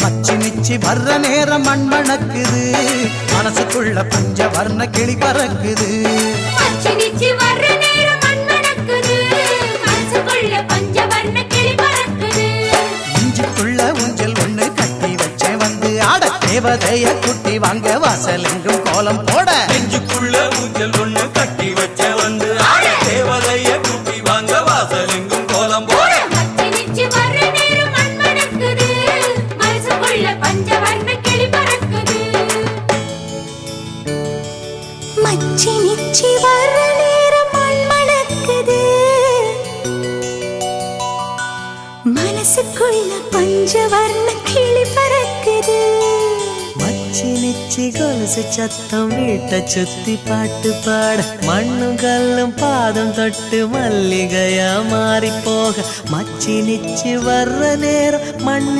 மச்சி நிச்சி வர்ற நேரம் மண் மணக்குது மனசுக்குள்ள பஞ்ச வர்ண கிளி பறக்குது. மச்சி நிச்சி வர்ற நேரம் மண் மணக்குது மனசுக்குள்ள பஞ்சவர்ண கிளி பறக்குது. இஞ்சிக்குள்ள ஊஞ்சல் ஒண்ணு கட்டி வச்சேன் வந்து. ஆட தேவதைய குட்டி வாங்க வாசல் எங்கும் கோலம் போட. நெஞ்சுக்குள்ள ஊஞ்சல் ஒண்ணு கட்டி வச்ச வந்து. ஆட தேவதைய கூட்டி வாங்க மச்சி நிச்சி வர்ற நேரம் மண் மணக்குது மனசுக்குள்ள பஞ்சவர்ண கிளி பறக்குது. மச்சி நிச்சி கொலுசு சத்தம் வீட்டை சுத்தி பாட்டு பாட மண்ணும் கல்லும் பாதம் தொட்டு மல்லிகையா மாறி போக மச்சி நிச்சி வர்ற நேரம் மண்